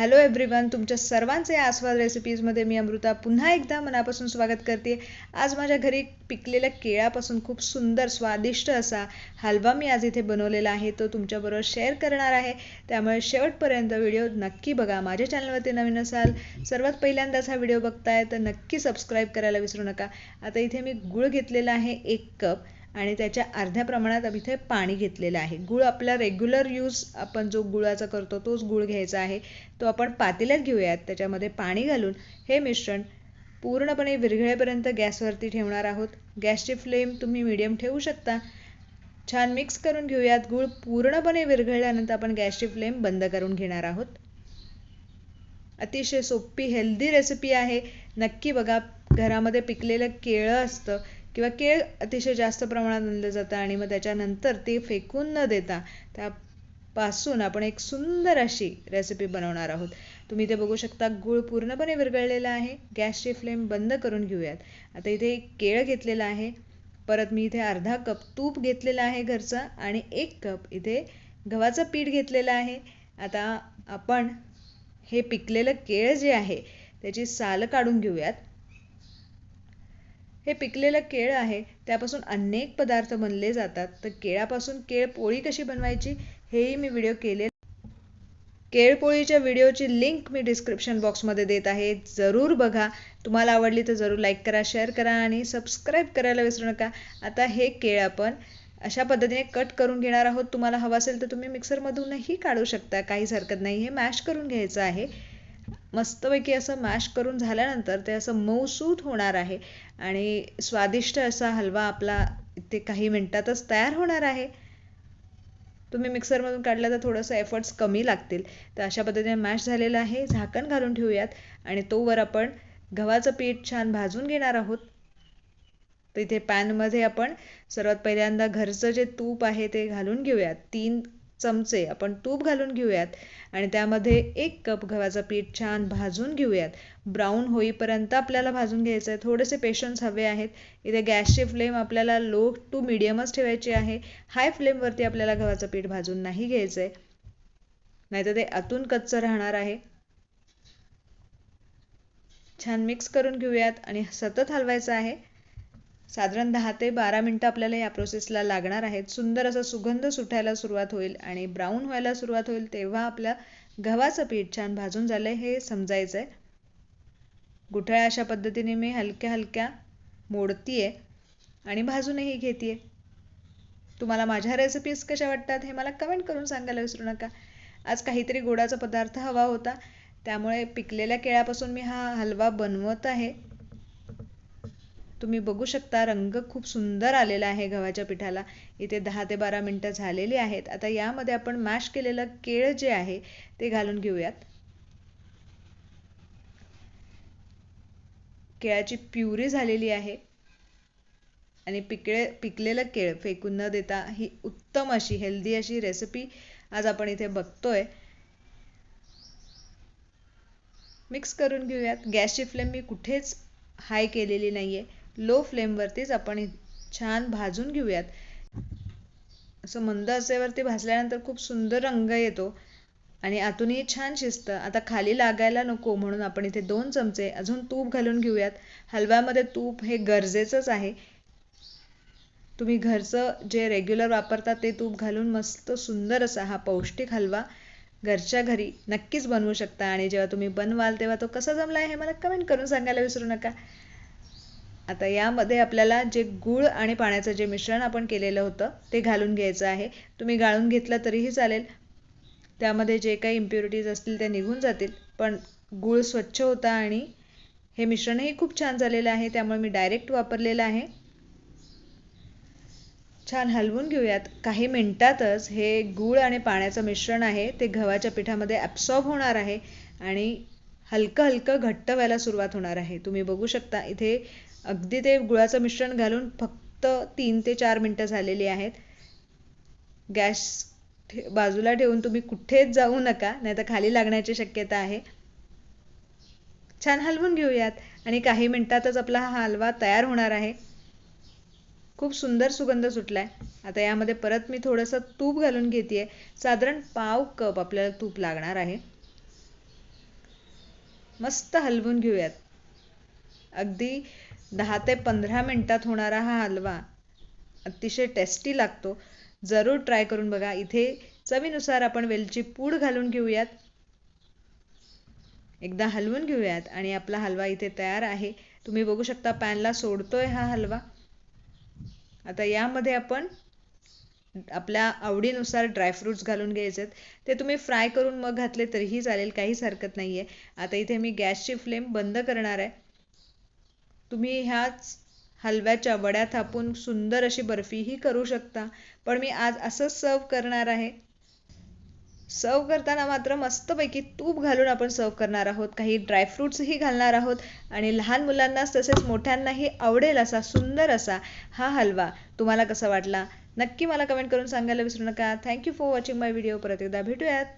Hello everyone तुमच्या सर्वांचे आस्वाद रेसिपीजमध्ये मी अमृता पुन्हा एकदा मनापासून स्वागत करते. आज माझ्या घरी पिकलेल्या केळापासून खूप सुंदर स्वादिष्ट असा हलवा मी आज इथे बनवलेला आहे. तो तुमच्याबरोबर शेअर करणार आहे. त्यामुळे शेवटपर्यंत व्हिडिओ नक्की बघा. माझ्या चॅनलवरती नवीन असाल सर्वात पहिल्यांदाच हा व्हिडिओ बघताय तर नक्की सबस्क्राईब करायला विसरू नका. आता इथे मी गुळ घेतलेला आहे एक कप आणि त्याच्या अर्ध्या प्रमाणात इथे पाणी घेतलेलं आहे. गुळ आपला रेग्युलर यूज आपण जो गुळाचा करतो तोच गुळ घ्यायचा आहे. तो आपण पातेल्यात घेऊयात. त्याच्यामध्ये पाणी घालून हे मिश्रण पूर्णपणे विरघळेपर्यंत गॅसवरती ठेवणार आहोत. गॅसची फ्लेम तुम्ही मिडियम ठेवू शकता. छान मिक्स करून घेऊयात. गुळ पूर्णपणे विरघळल्यानंतर आपण गॅसची फ्लेम बंद करून घेणार आहोत. अतिशय सोपी हेल्दी रेसिपी आहे. नक्की बघा. घरामध्ये पिकलेलं केळं असतं किंवा केळ अतिशय जास्त प्रमाणात आणलं जातं आणि मग त्याच्यानंतर ते फेकून न देता त्यापासून आपण एक सुंदर अशी रेसिपी बनवणार आहोत. तुम्ही इथे बघू शकता गूळ पूर्णपणे विरघळलेला आहे. गॅसची फ्लेम बंद करून घेऊयात. आता इथे एक केळ घेतलेलं आहे. परत मी इथे अर्धा कप तूप घेतलेलं आहे घरचं आणि एक कप इथे गव्हाचं पीठ घेतलेलं आहे. आता आपण हे पिकलेलं केळ जे आहे त्याची साल काढून घेऊयात. हे पिकलेलं केळ आहे त्यापासून अनेक पदार्थ बनले जातात. तर केळापासून केळ पोळी कशी बनवायची हेही मी व्हिडिओ केले केळपोळीच्या व्हिडिओची लिंक मी डिस्क्रिप्शन बॉक्समध्ये देत आहे. जरूर बघा. तुम्हाला आवडली तर जरूर लाईक करा शेअर करा आणि सबस्क्राईब करायला विसरू नका. आता हे केळ आपण अशा पद्धतीने कट करून घेणार आहोत. तुम्हाला हवं असेल तर तुम्ही मिक्सरमधूनही काढू शकता. काहीच हरकत नाही. हे मॅश करून घ्यायचं आहे. मस्तपैकी असं मॅश करून झाल्यानंतर ते असं मऊसूत होणार आहे. आणि स्वादिष्ट असा हलवा आपला इथे काही मिनटातच तयार होणार आहे. तुम्ही मिक्सरमधून काढला तर थोडंसं एफर्ट्स कमी लागतील. तर अशा पद्धतीने मॅश झालेलं आहे. झाकण घालून ठेवूयात. आणि तोवर आपण गव्हाचं पीठ छान भाजून घेणार आहोत. तर इथे पॅनमध्ये आपण सर्वात पहिल्यांदा घरचं जे तूप आहे ते घालून घेऊयात. तीन चमचे आपण तूप घालून घेऊयात आणि त्यामध्ये एक कप गव्हाचं पीठ छान भाजून घेऊयात. ब्राऊन होईपर्यंत आपल्याला भाजून घ्यायचं आहे थोडेसे पेशन्स हवे आहेत. इथे गॅसची फ्लेम आपल्याला लो टू मिडियमच ठेवायची आहे. हाय फ्लेमवरती आपल्याला गव्हाचं पीठ भाजून नाही घ्यायचं आहे नाहीतर ते आतून कच्चं राहणार आहे. छान मिक्स करून घेऊयात आणि सतत हलवायचं आहे. साधारण दहा ते बारा मिनटं आपल्याला या प्रोसेसला लागणार आहेत. सुंदर असा सुगंध सुटायला सुरुवात होईल आणि ब्राऊन व्हायला सुरुवात होईल तेव्हा आपल्या गव्हाचं पीठ छान भाजून झालं हे समजायचं आहे गुठळ्या अशा पद्धतीने मी हलक्या हलक्या मोडतीये आणि भाजूनही घेते तुम्हाला माझ्या रेसिपीज कशा वाटतात हे मला कमेंट करून सांगायला विसरू नका. आज काहीतरी गोडाचा पदार्थ हवा होता त्यामुळे पिकलेल्या केळ्यापासून मी हा हलवा बनवत आहे. तुम्ही बघू शकता रंग खूप सुंदर आलेला आहे गव्हाच्या पिठाला. इथे दहा ते बारा मिनटं झालेली आहेत. आता यामध्ये आपण मॅश केलेलं केळ जे आहे ते घालून घेऊयात. केळाची प्युरी झालेली आहे. आणि पिकळे पिकलेलं केळ फेकून न देता ही उत्तम अशी हेल्दी अशी रेसिपी आज आपण इथे बघतोय. मिक्स करून घेऊयात. गॅसची फ्लेम मी कुठेच हाय केलेली नाही आहे लो फ्लेमवरतीच आपण छान भाजून घेऊयात. असं मंद असेवरती भाजल्यानंतर खूप सुंदर रंग येतो आणि आतूनही छान शिजतं. आता खाली लागायला नको म्हणून आपण इथे दोन चमचे अजून तूप घालून घेऊयात. हलव्यामध्ये तूप हे गरजेचंच आहे. तुम्ही घरचं जे रेग्युलर वापरता ते तूप घालून मस्त सुंदर असा हा पौष्टिक हलवा घरच्या घरी नक्कीच बनवू शकता. आणि जेव्हा तुम्ही बनवाल तेव्हा तो कसा जमला आहे हे मला कमेंट करून सांगायला विसरू नका. आता यामध्ये आपल्याला जे गूळ आणि पाण्याचं जे मिश्रण आपण केलेलं होतं ते घालून घ्यायचं आहे. तुम्ही गाळून घेतलं तरीही चालेल. त्यामध्ये जे काही इम्प्युरिटीज असतील ते निघून जातील. पण गूळ स्वच्छ होता आणि हे मिश्रणही खूप छान झालेलं आहे त्यामुळे मी डायरेक्ट वापरलेलं आहे. छान हलवून घेऊयात. काही मिनटातच हे गूळ आणि पाण्याचं मिश्रण आहे ते गव्हाच्या पिठामध्ये ॲब्सॉर्ब होणार आहे आणि हलकं हलकं घट्ट व्हायला सुरुवात होणार आहे. तुम्ही बघू शकता इथे अगदी ते गुळाचं मिश्रण घालून फक्त तीन ते चार मिनटं झालेली आहेत. गॅस बाजूला ठेवून तुम्ही कुठेच जाऊ नका नाही तर खाली लागण्याची शक्यता आहे. छान हलवून घेऊयात आणि काही मिनिटातच आपला हा हलवा तयार होणार आहे. खूप सुंदर सुगंध सुटलाय. आता यामध्ये परत मी थोडंसं तूप घालून घेते साधारण पाव कप आपल्याला तूप लागणार आहे. मस्त हलवून घेऊयात. अगदी दहा ते पंधरा मिनटात होणारा हा हलवा अतिशय टेस्टी लागतो. जरूर ट्राय करून बघा. इथे चवीनुसार आपण वेलची पूड घालून घेऊयात. एकदा हलवून घेऊयात आणि आपला हलवा इथे तयार आहे. तुम्ही बघू शकता पॅनला सोडतोय हा हलवा. आता यामध्ये आपण आपल्या आवडीनुसार ड्रायफ्रूट्स घालून घ्यायचे ते तुम्ही फ्राय करून मग घातले तरीही चालेल. काहीच हरकत नाही आहे आता इथे मी गॅसची फ्लेम बंद करणार आहे. तुम्ही ह्याच हलव्याच्या वड्या थापून सुंदर अशी बर्फीही करू शकता. पण मी आज असंच सर्व करणार आहे. सर्व करताना मात्र मस्तपैकी तूप घालून आपण सर्व करणार आहोत. काही ड्रायफ्रूट्सही घालणार आहोत. आणि लहान मुलांनाच तसेच मोठ्यांनाही आवडेल असा सुंदर असा हा हलवा. तुम्हाला कसा वाटला? नक्की मला कमेंट करून सांगायला विसरू नका. Thank you for watching my video परत एकदा भेटूयात.